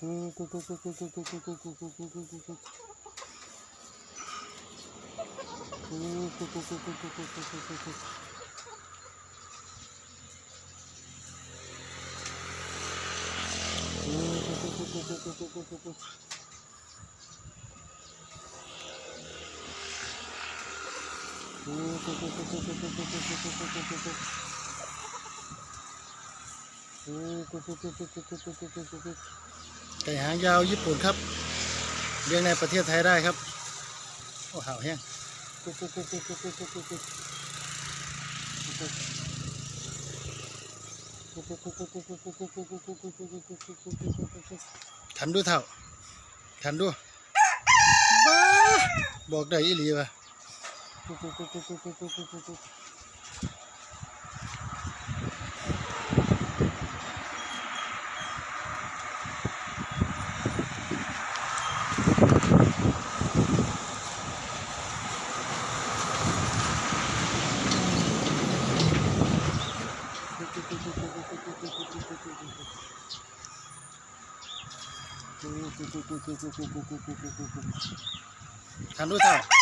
おおここここここここここ ไก่หางยาวญี่ปุ่นครับเลี้ยงในประเทศไทยได้ครับโอ้ห่าวแห้งขันดูเท่าขันดูบ้าบอก ได้อีหลีวะขันดูเท่าอู้บอกได้อีหลีวะ ঠান্ডু চাও